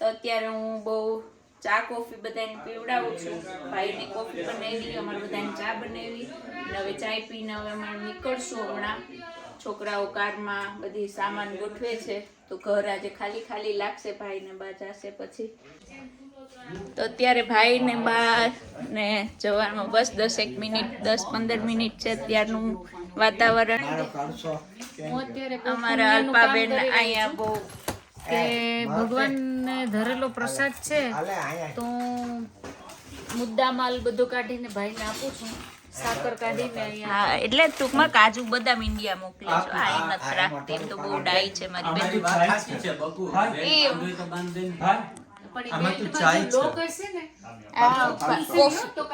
તો અત્યારે હું બહુ ચા કોફી બધાને પીવડાવું છું. ભાઈને કોફી બનાવી અમારે બધાને ચા બનાવી. અને હવે ચાય પીને હવે અમારે નીકળશું હમણાં. છોકરાઓ કારમાં બધી સામાન ગોઠવે છે. તો ઘર આજે ખાલી ખાલી લાગશે ભાઈને બા જશે પછી. તો અત્યારે ભાઈ ને બા ને જવામાં બસ દસ એક મિનિટ દસ પંદર મિનિટ છે ત્યારનું વાતાવરણ. અમારા અલ્પાબેન અહીંયા બહુ કે ભગવાનને ધરેલો પ્રસાદ છે તો મુદ્દા માલ બધો કાઢીને ભાઈને આપું છું. સાકર કાઢીને અહીંયા હા એટલે ટૂંકમાં કાજુ બદામ ઇન્ડિયા મોકલે છો. આ એ નથી રાખતી એમ તો બહુ ડાઈ છે મારી બેન. પણ એ લોક હશે ને? તો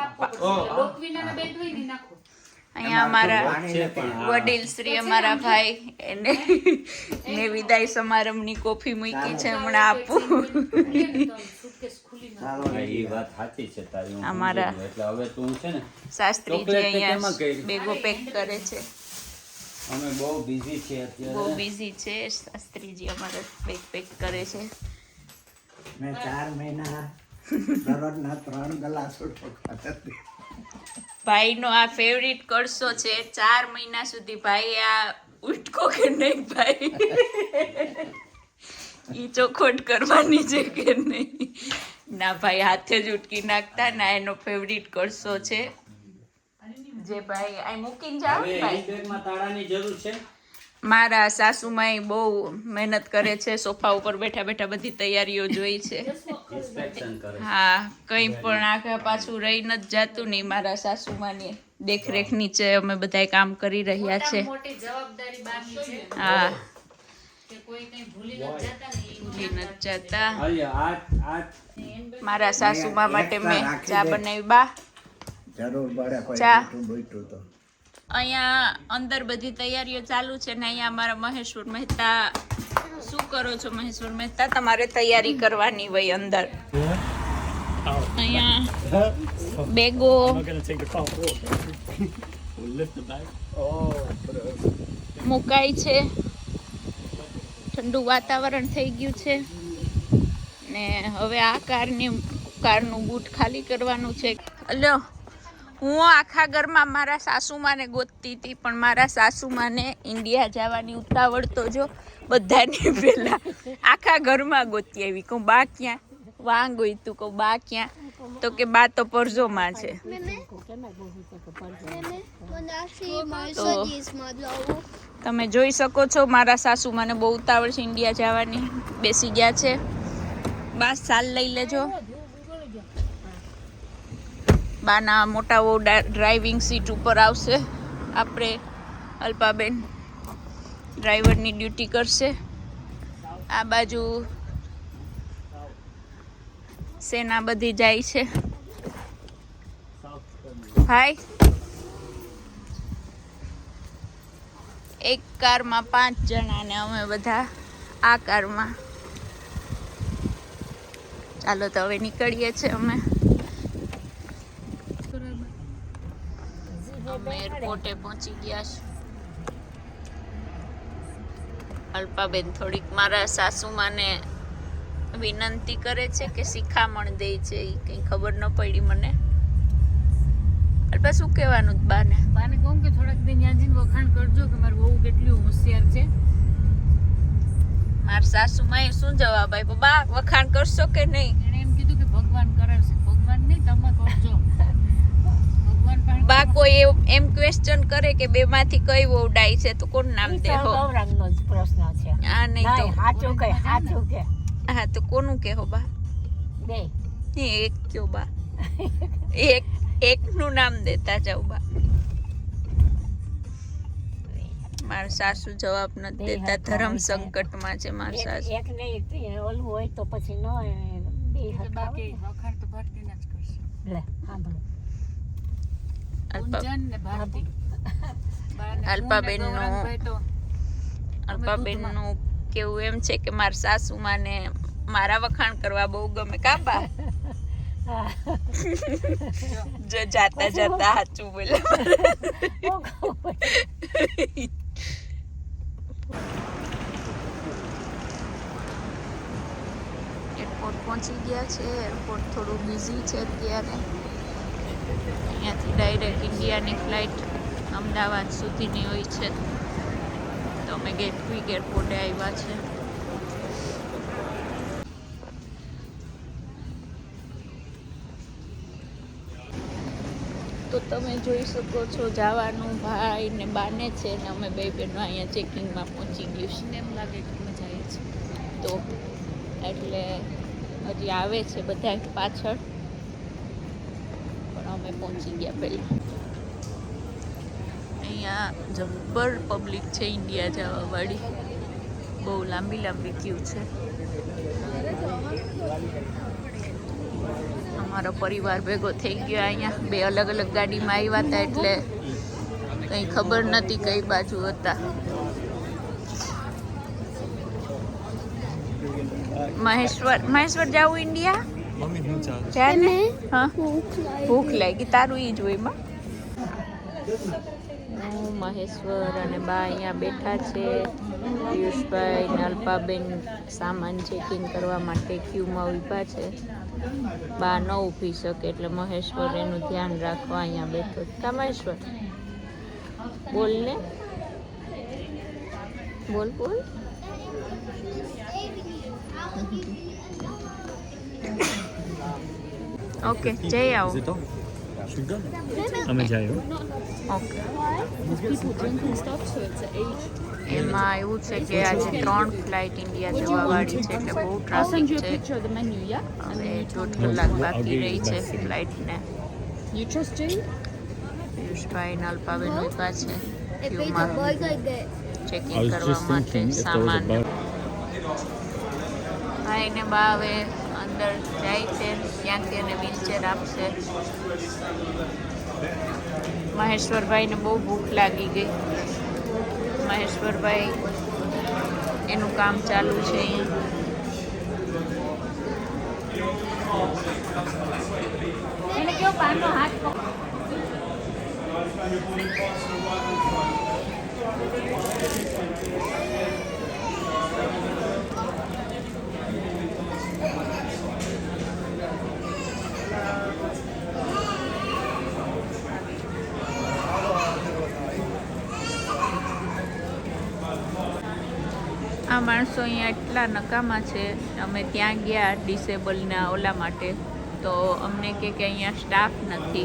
લોક વિના બેલ્ટ હોય ને નાખો. અહીંયા અમારા વડીલ શ્રી અમારા ભાઈ એને ને વિદાય સમારંભની કોફી મૂકી છે હમણાં આપું. અમારા- સમજી ગયો. એટલે હવે તું છે ને શાસ્ત્રીજી અહીંયા બેગો પેક કરે છે. અમે બહુ બિઝી છીએ બહુ બિઝી છે શાસ્ત્રીજી અમારે પેક પેક કરે છે. મેં ચાર મહિના દરરોજના ત્રણ ગ્લાસો ભાઈનો આ ફેવરિટ કરશો છે ચાર મહિના સુધી ભાઈ આ ઉટકો કે નહીં ભાઈ? ઈ ચોખોટ કરવાની છે કે નહીં? ના ભાઈ હાથે જ ઉટકી નાખતા ના એનો ફેવરિટ કરશો છે. જે ભાઈ આ મૂકીને જાઓ ભાઈ. બેગમાં તાળાની જરૂર છે. મારા સાસુમાઈ બહુ મહેનત કરે છે સોફા ઉપર બેઠા બેઠા બધી તૈયારીઓ જોઈ છે. હા કંઈ પણ આખા પાછું રહી નથી જાતું નહીં મારા સાસુમાની દેખરેખ નીચે અમે બધાય કામ કરી રહ્યા છે. મોટી જવાબદારી બાકી છે. હા. કે કોઈ કઈ ભૂલી ન જતા ને ઈ ભૂલી નથી જતા. હવે આ આ મારા સાસુમા માટે મેં ચા બનાવી બા. જરૂર ચા. અહીંયા અંદર બધી તૈયારીઓ ચાલુ છે ને અહીંયા અમારા મહેશ્વર મહેતા. શું કરો છો મહેશ્વર મહેતા? તમારે તૈયારી કરવાની હોય અંદર. અહીંયા બેગો. મુકાય છે. ઠંડુ વાતાવરણ થઈ ગયું છે. ને હવે આ કારની કારનું બૂટ ખાલી કરવાનું છે. લ્યો. હું આખા ઘરમાં મારા સાસુમાને ગોતતી હતી, પણ મારા સાસુમાને ઇન્ડિયા જવાની ઉતાવળ તો જો બધાની પહેલાં આખા ઘરમાં ગોતી આવી. કહું, બા ક્યાં? વાંગ હોય તું, કહું, બા ક્યાં? તો કે, બા તો પરજોમાં છે. તમે જોઈ શકો છો, મારા સાસુમાને બહુ ઉતાવળ છે, ઇન્ડિયા જવાની. બેસી ગયા છે. બસ સાલ લઈ લેજો. બાના મોટા બહુ ડ્રાઇવિંગ સીટ ઉપર આવશે. આપણે અલ્પાબેન ડ્રાઈવરની ડ્યુટી કરશે. આ બાજુ સેના બધી જાય છે. હાય એક કારમાં પાંચ જણા ને અમે બધા આ કારમાં. ચાલો તો હવે નીકળીએ છીએ અમે. અમે એરપોર્ટે પહોંચી ગયા છે. અલ્પાબેન થોડીક મારા સાસુમાને વિનંતી કરે છે કે શિખામણ દે છે એ કંઈ ખબર ન પડી મને. અલ્પા શું કહેવાનું બાને? બાને કહું કે થોડાક દિન ત્યાં જઈને વખાણ કરજો કે મારી બહુ કેટલી હોશિયાર છે. મારા સાસુમાએ શું જવાબ આપ્યો? બા વખાણ કરશો કે નહીં એણે એમ કીધું કે ભગવાન કરાવશે ભગવાન નહીં તમે કરજો ભગવાન પાસે બા કોઈ એવું એમ ક્વેશ્ચન કરે કે બે માંથી કઈ બહુ છે તો કોણ નામ દે હો? ગૌરવનો જ પ્રશ્ન છે. આ નહીં તો સાચું કે સાચું કે હા. તો કોનું કહેવો બા? બે. એ એક કયો બા? એક એકનું નામ દેતા જાવ બા. માર સાસુ જવાબ નથી દેતા ધર્મ સંકટમાં છે માર સાસુ. એક નહીં ઓલું હોય તો પછી ન બે કે બાકી વખાણ તો ભારતીના જ કરશે. ને. લે સાંભળો અલ્પા ગુંજન ને ભારતી બાને અલ્પાબેનનો- અલ્પાબેનનું કેવું એમ છે કે મારા સાસુમાને મારા વખાણ કરવા બહુ ગમે. કાબા જો જાતા જાતા સાચું બોલે. એરપોર્ટ પહોંચી ગયા છે. એરપોર્ટ થોડું બિઝી છે અત્યારે. અહીંયાથી ડાયરેક્ટ ઇન્ડિયાની ફ્લાઇટ અમદાવાદ સુધીની હોય છે. તો અમે ગેટ ક્વિક એરપોર્ટે આવ્યા છે. તો તમે જોઈ શકો છો જવાનું ભાઈ ને બાને છે ને અમે બે બહેનો અહીંયા ચેકિંગમાં પહોંચી ગયું છે. એમ લાગે કે મજા આવી છે તો એટલે હજી આવે છે બધા પાછળ. અમે પહોંચી ગયા પહેલાં અહીંયા જબ્બર પબ્લિક છે ઇન્ડિયા જવાવાળી. બહુ લાંબી લાંબી ક્યુ છે. અમારો પરિવાર ભેગો થઈ ગયો અહીંયા. બે અલગ અલગ ગાડીમાં આવ્યા હતા એટલે કંઈ ખબર નથી કઈ બાજુ હતા. મહેશ્વર મહેશ્વર જાવું ઇન્ડિયા ચાલ ને? હા. ભૂખ લાગી તારું ઈ જોઈ માં. હું મહેશ્વર અને બા અહીંયા બેઠા છે. પિયુષભાઈ ને અલ્પાબેન સામાન ચેકિંગ કરવા માટે ક્યુમાં ઊભા છે. બા ન ઊભી શકે એટલે મહેશ્વર એનું ધ્યાન રાખવા અહીંયા બેઠો છે. કા મહેશ્વર? બોલ ને. બોલ બોલ. ઓકે જઈ આવો અમે જાય ઓકે એમાં એવું છે કે આજે ત્રણ ફ્લાઇટ ઇન્ડિયા જવા વાળી છે એટલે બહુ ટ્રાફિક છે હવે દોઢ કલાક બાકી રહી છે ફ્લાઇટને પિયુષભાઈ ને અલ્પાબેન ઊભા છે ક્યુમાં ચેકિંગ કરવા માટે સામાન હા એને બા હવે અંદર જાય છે, ત્યાંથી એને વ્હીલચેર આપશે. મહેશ્વરભાઈને બહુ ભૂખ લાગી ગઈ. મહેશ્વરભાઈ, એનું કામ ચાલુ છે અહીંયા એને કેવો પાનો હાથ પકડ આ માણસો અહીંયા એટલા નકામા છે અમે ત્યાં ગયા ડિસેબલના ઓલા માટે. તો અમને કે કે અહીંયા સ્ટાફ નથી.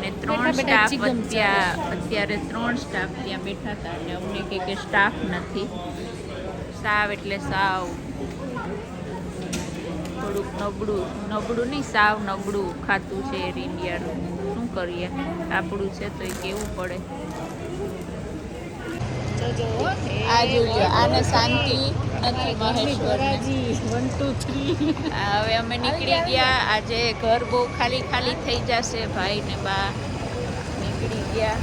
ને ત્રણ સ્ટાફ અત્યારે અત્યારે ત્રણ સ્ટાફ ત્યાં બેઠા હતા અને અમને કે કે સ્ટાફ નથી. સાવ એટલે સાવ. થોડુંક નબળું નબળું નહીં સાવ નબળું ખાતું છે એર ઇન્ડિયાનું. શું કરીએ? આપણું છે તો એ કેવું પડે? આ જોઈએ આને શાંતિ નથી મહેશ્વરજી વન ટુ થ્રી હવે અમે નીકળી ગયા. આજે ઘર બહુ ખાલી ખાલી થઈ જશે. ભાઈ ને બા નીકળી ગયા.